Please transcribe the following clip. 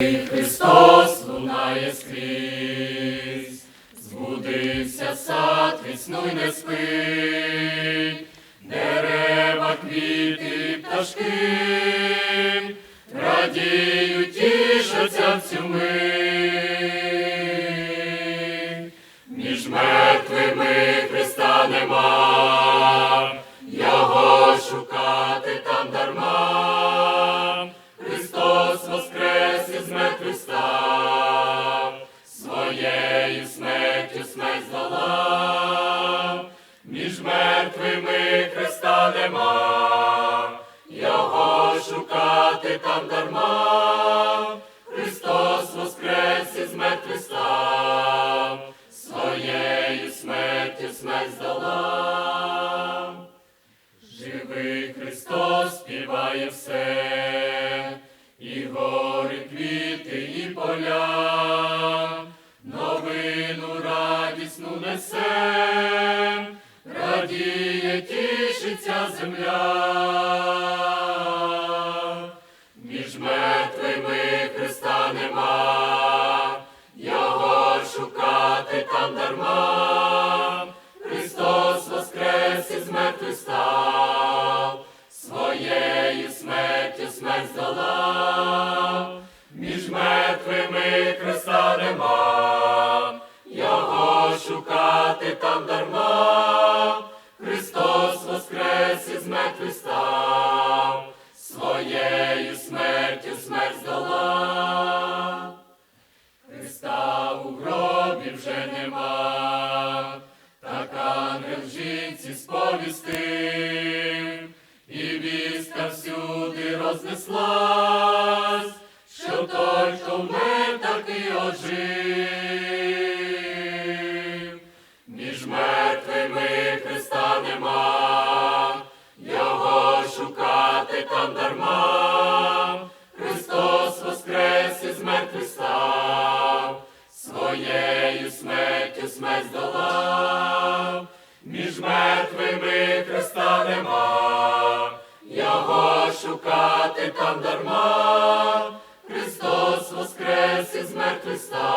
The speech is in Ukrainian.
Христос лунає скрізь, збудився сад, від й не спить, дерева, квіти, пташки, радіють, тішаться в цю мить. Між мертвими Христа нема, воскрес із мертвих став, своєю смертю смерть здолав. Між мертвими Христа нема, Його шукати там дарма. Христос воскрес із мертвих став, своєю смертю смерть здолав. Живий Христос співає все, квіти, і поля, новину радісну несе, радіє, тішиться земля. Шукати там дарма. Христос воскрес із мертвих став, своєю смертю смерть здолав. Христа у гробі вже нема, так ангел жінці сповістив, і вістка всюди рознеслась, що той, хто вмер, таки ожив. шукати там дарма, Христос воскрес із мертвих став, своєю смертю смерть здолав, між мертвими Христа нема, його шукати там дарма, Христос воскрес із мертвих став.